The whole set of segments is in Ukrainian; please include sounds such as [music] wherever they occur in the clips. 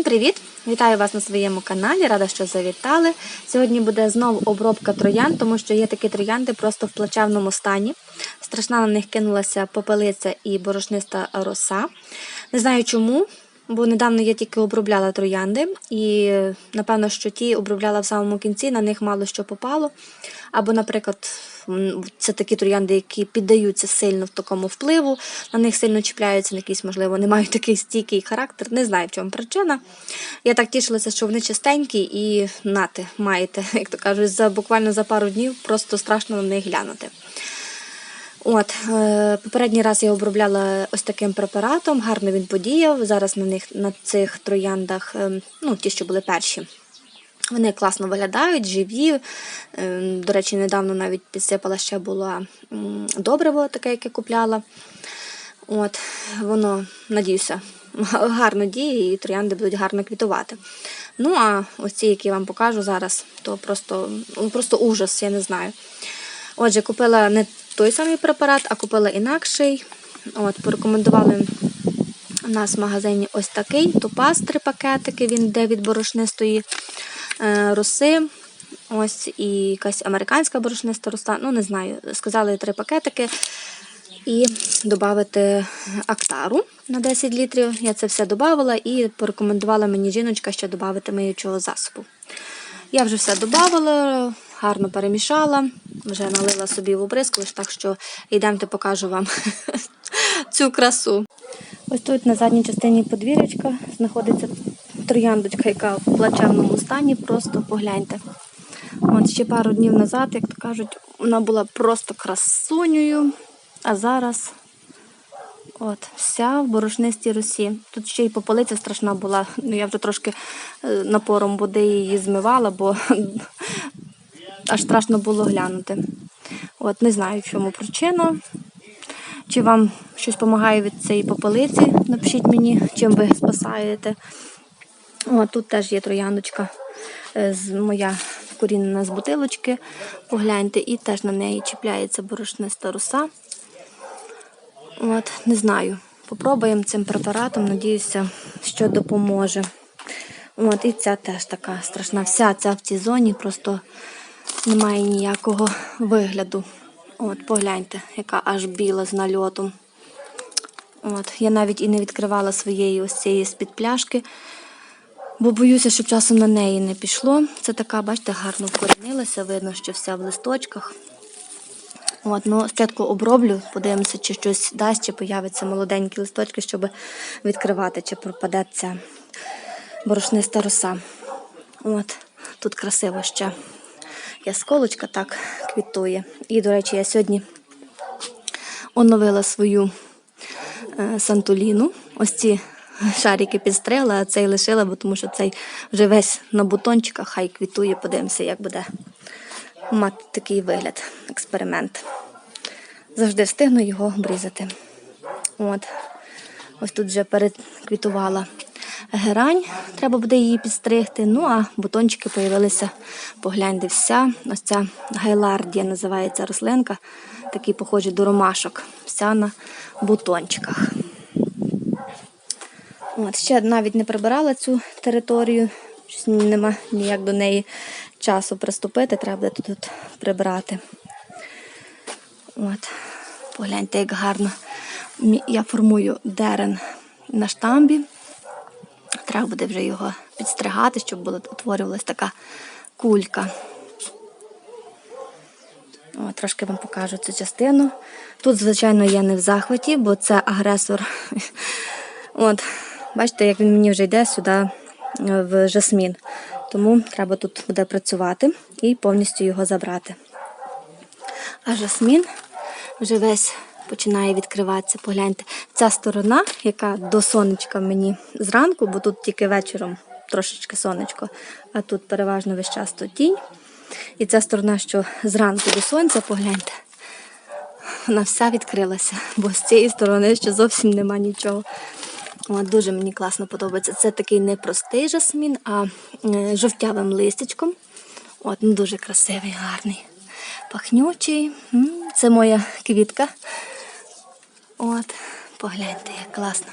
Всім привіт! Вітаю вас на своєму каналі. Рада, що завітали. Сьогодні буде знову обробка троян, тому що є такі троянди просто в плачевному стані. Страшна на них кинулася попелиця і борошниста роса. Не знаю чому, бо недавно я тільки обробляла троянди, і напевно, що ті обробляла в самому кінці, на них мало що попало. Або, наприклад, це такі троянди, які піддаються сильно в такому впливу, на них сильно чіпляються, на якісь, можливо, не мають такий стійкий характер. Не знаю, в чому причина. Я так тішилася, що вони чистенькі і нати маєте, [laughs] як то кажуть, за буквально за пару днів просто страшно на них глянути. От, е, попередній раз я обробляла ось таким препаратом, гарно він подіяв. Зараз на них на цих трояндах, е, ну ті, що були перші, вони класно виглядають, живі. Е, До речі, недавно навіть підсипала ще було м, добриво, таке, яке купляла. От, воно, надіюся, [laughs] гарно діє і троянди будуть гарно квітувати. Ну, а ось ці, які я вам покажу зараз, то просто, ну, просто ужас, я не знаю. Отже, купила не той самий препарат, а купила інакший. От, порекомендували у нас в магазині ось такий топаз, три пакетики, він йде від борошнистої е, роси. Ось і якась американська борошниста роса, ну не знаю. Сказали три пакетики. І додати актару на 10 літрів. Я це все додавала і порекомендувала мені жіночка ще додати миючого засобу. Я вже все додавала, гарно перемішала, вже налила собі в обрискувач, так що йдемте покажу вам [laughs] цю красу. Ось тут на задній частині подвір'ячка знаходиться трояндочка, яка в плачевному стані, просто погляньте. От ще пару днів назад, як то кажуть, вона була просто красунею, а зараз от, вся в борошнистій росі. Тут ще й пополиця страшна була. Ну, я вже трошки е, напором води її змивала, бо [laughs] аж страшно було глянути. От, не знаю, в чому причина. Чи вам щось допомагає від цієї попелиці? Напишіть мені, чим ви спасаєте. О, тут теж є трояндочка е, з моя вкорінена з бутилочки. Погляньте, і теж на неї чіпляється борошниста роса. От, не знаю. Попробуємо цим препаратом, надіюся, що допоможе. От, і ця теж така страшна. Вся ця в цій зоні просто немає ніякого вигляду. От, погляньте, яка аж біла з нальотом. От, я навіть і не відкривала своєї ось цієї з-під пляшки, бо боюся, щоб часом на неї не пішло. Це така, бачите, гарно вкорінилася, видно, що вся в листочках. От, ну, спочатку оброблю, подивимося, чи щось дасть, чи появляться молоденькі листочки, щоб відкривати, чи пропаде ця борошниста роса. От, тут красиво ще ясколочка так квітує. І, до речі, я сьогодні оновила свою е, сантуліну. Ось ці шарики підстригла, а цей лишила, бо тому що цей вже весь на бутончиках, хай квітує, подивимося, як буде мати такий вигляд, експеримент. Завжди встигну його обрізати. От. Ось тут вже переквітувала герань, треба буде її підстригти. Ну, а бутончики появилися, погляньте, вся. Ось ця гайлардія називається рослинка, такі похожі до ромашок. Вся на бутончиках. От, ще навіть не прибирала цю територію, нема ніяк до неї часу приступити, треба буде тут, прибрати. От, погляньте, як гарно. Я формую дерен на штамбі. Треба буде вже його підстригати, щоб утворювалася така кулька. О, трошки вам покажу цю частину. Тут, звичайно, я не в захваті, бо це агресор. [laughs] От, бачите, як він мені вже йде сюди е, в жасмін. Тому треба тут буде працювати і повністю його забрати. А жасмін вже весь починає відкриватися. Погляньте, ця сторона, яка до сонечка мені зранку, бо тут тільки вечором трошечки сонечко, а тут переважно весь час то тінь. І ця сторона, що зранку до сонця, погляньте, вона вся відкрилася, бо з цієї сторони ще зовсім нема нічого. Дуже мені класно подобається. Це такий не простий жасмін, а е, жовтявим листячком. От, ну, Дуже красивий, гарний, пахнючий. Це моя квітка. От, Погляньте, як класно.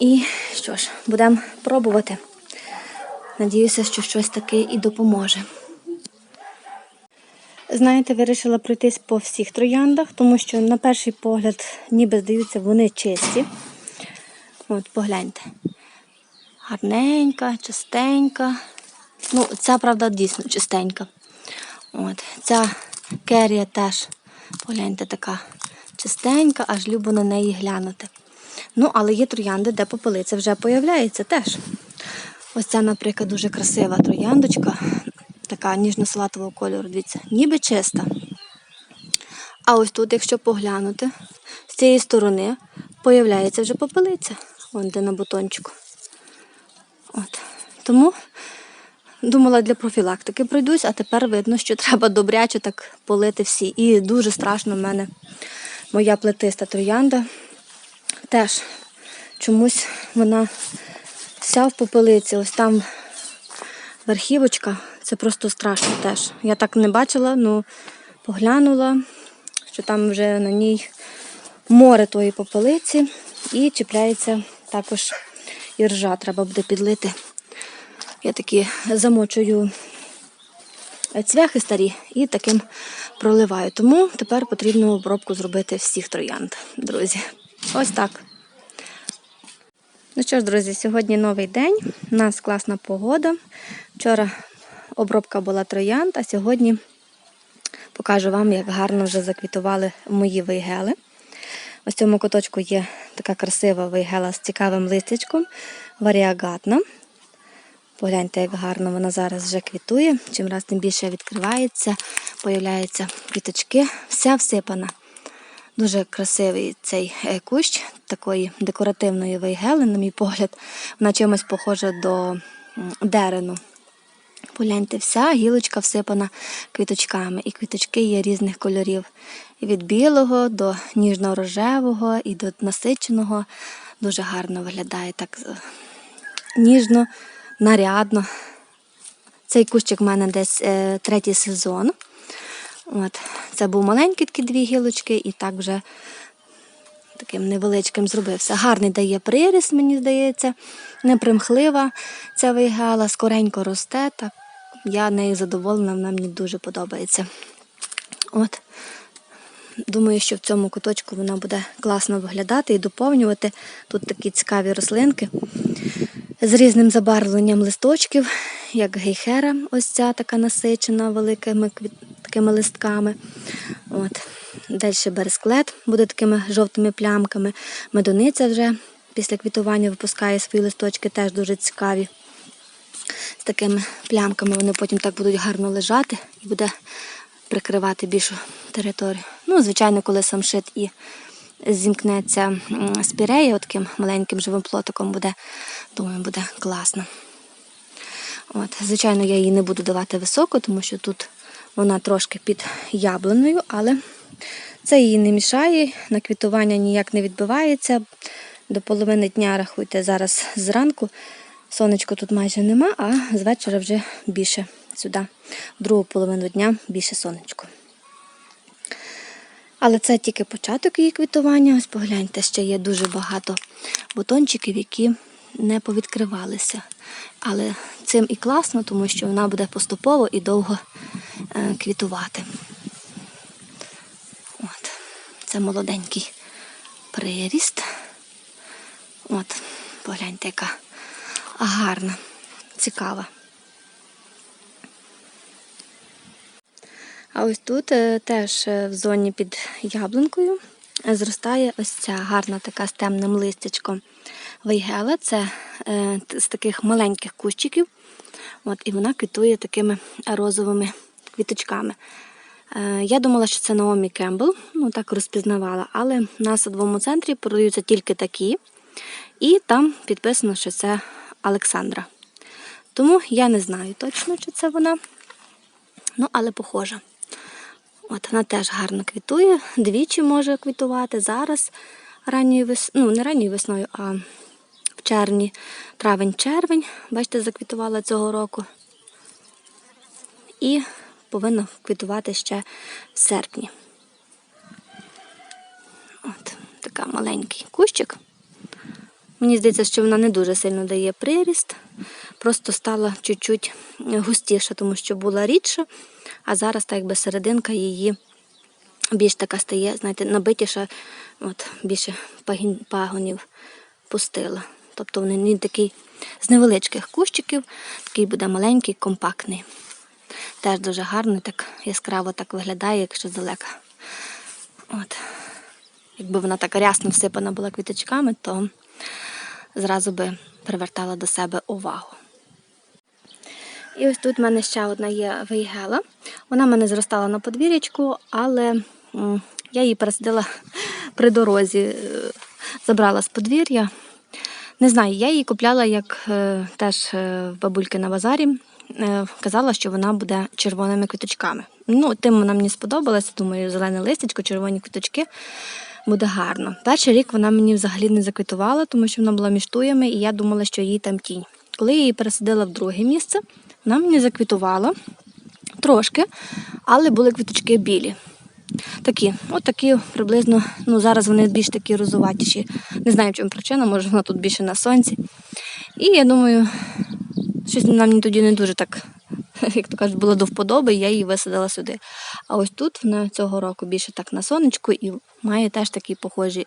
І що ж, будемо пробувати. Надіюся, що щось таке і допоможе. Знаєте, вирішила пройтись по всіх трояндах, тому що на перший погляд, ніби здаються, вони чисті. От, погляньте. Гарненька, чистенька. Ну, ця, правда, дійсно чистенька. От, ця керія теж, погляньте, така чистенька, аж любо на неї глянути. Ну, але є троянди, де попелиця вже появляється теж. Ось ця, наприклад, дуже красива трояндочка, така ніжно-салатового кольору, дивіться, ніби чиста. А ось тут, якщо поглянути, з цієї сторони появляється вже попелиця, вон де на бутончику. От. Тому думала для профілактики пройдусь, а тепер видно, що треба добряче так полити всі. І дуже страшно в мене моя плетиста троянда. Теж чомусь вона вся в попелиці. Ось там верхівочка. Це просто страшно теж. Я так не бачила, ну поглянула, що там вже на ній море тої попелиці і чіпляється також і ржа. Треба буде підлити. Я такі замочую цвяхи старі і таким проливаю. Тому тепер потрібно обробку зробити всіх троянд, друзі. Ось так. Ну що ж, друзі, сьогодні новий день. У нас класна погода. Вчора обробка була троянд, а сьогодні покажу вам, як гарно вже заквітували мої вейгели. Ось в цьому куточку є така красива вейгела з цікавим листячком, варіагатна. Погляньте, як гарно вона зараз вже квітує. Чим раз тим більше відкривається, появляються квіточки, вся всипана. Дуже красивий цей е, кущ такої декоративної вейгели, на мій погляд. Вона чимось похожа до дерену. Погляньте, вся гілочка всипана квіточками, і квіточки є різних кольорів. Від білого до ніжно-рожевого і до насиченого. Дуже гарно виглядає так е, ніжно, нарядно. Цей кущик в мене десь е, третій сезон. От. Це був маленький такі дві гілочки, і так вже таким невеличким зробився. Гарний дає приріст, мені здається, непримхлива ця вейгела, скоренько росте. Так. Я нею задоволена, вона мені дуже подобається. От. Думаю, що в цьому куточку вона буде класно виглядати і доповнювати. Тут такі цікаві рослинки з різним забарвленням листочків, як гейхера, ось ця така насичена великими такими листками. От. Далі бересклет буде такими жовтими плямками. Медуниця вже після квітування випускає свої листочки, теж дуже цікаві. З такими плямками вони потім так будуть гарно лежати і буде прикривати більшу територію. Ну, звичайно, коли самшит і зімкнеться спірея, таким маленьким живим плотиком буде, думаю, буде класно. От, звичайно, я її не буду давати високо, тому що тут вона трошки під яблуною, але це їй не мішає, на квітування ніяк не відбивається. До половини дня рахуйте зараз зранку. Сонечко тут майже нема, а з вечора вже більше сюди. В другу половину дня більше сонечко. Але це тільки початок її квітування. Ось погляньте, ще є дуже багато бутончиків, які не повідкривалися. Але цим і класно, тому що вона буде поступово і довго е, квітувати. От. Це молоденький приріст. От, погляньте, яка гарна, цікава. А ось тут е, теж е, в зоні під яблункою зростає ось ця гарна така з темним листячком вейгела. Це е, з таких маленьких кущиків. От, і вона квітує такими розовими квіточками. Я думала, що це Наомі Кембл, ну так розпізнавала, але в нас у двому центрі продаються тільки такі, і там підписано, що це Олександра. Тому я не знаю точно, чи це вона. Ну, але похожа. От вона теж гарно квітує, двічі може квітувати зараз ранньою весною, ну не ранньою весною, а в червні, травень-червень. Бачите, заквітувала цього року. І повинна квітувати ще в серпні. От, така маленький кущик. Мені здається, що вона не дуже сильно дає приріст, просто стала чуть-чуть густіша, тому що була рідша, а зараз так якби серединка її більш така стає, знаєте, набитіша, от, більше пагонів пустила. Тобто вони такий з невеличких кущиків, такий буде маленький, компактний. Теж дуже гарно, так яскраво так виглядає, якщо здалека. От. Якби вона так рясно всипана була квіточками, то зразу би привертала до себе увагу. І ось тут в мене ще одна є вейгела. Вона в мене зростала на подвір'ячку, але я її пересадила [laughs] при дорозі, е, забрала з подвір'я. Не знаю, я її купляла як е, теж е, в бабульки на базарі. Казала, що вона буде червоними квіточками. Ну, тим вона мені сподобалася. Думаю, зелене листячко, червоні квіточки буде гарно. Перший рік вона мені взагалі не заквітувала, тому що вона була між туями, і я думала, що їй там тінь. Коли я її пересадила в друге місце, вона мені заквітувала трошки, але були квіточки білі. Такі, от приблизно, ну зараз вони більш такі розуватіші. Не знаю, в чому причина, може вона тут більше на сонці. І я думаю, щось вона мені тоді не дуже так, [laughs] як то кажуть, було до вподоби, і я її висадила сюди. А ось тут вона цього року більше так на сонечку і має теж такі похожі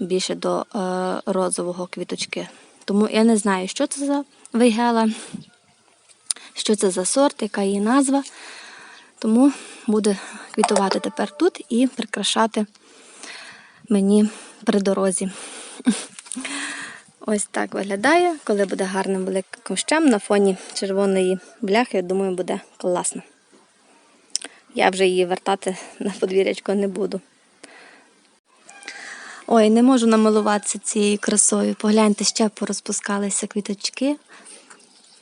більше до е, розового квіточки. Тому я не знаю, що це за вейгела, що це за сорт, яка її назва. Тому буде квітувати тепер тут і прикрашати мені при дорозі. Ось так виглядає, коли буде гарним великим кущем на фоні червоної бляхи, я думаю, буде класно. Я вже її вертати на подвір'ячко не буду. Ой, не можу намилуватися цією красою. Погляньте, ще порозпускалися квіточки.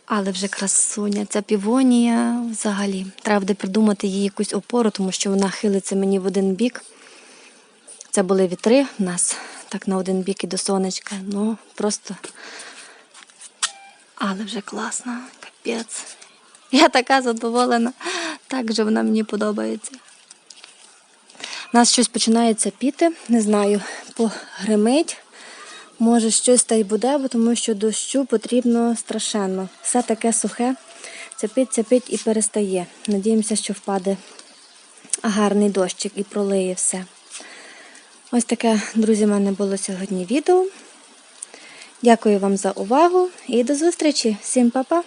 Але вже красуня, ця півонія взагалі. Треба буде придумати їй якусь опору, тому що вона хилиться мені в один бік. Це були вітри в нас, так на один бік і до сонечка. Ну, просто. Але вже класно, капець. Я така задоволена. Так же вона мені подобається. Нас щось починається піти, не знаю, погримить. Може, щось та й буде, бо тому що дощу потрібно страшенно. Все таке сухе, цяпить, цяпить і перестає. Надіємося, що впаде гарний дощик і пролиє все. Ось таке, друзі, в мене було сьогодні відео. Дякую вам за увагу і до зустрічі. Всім па-па!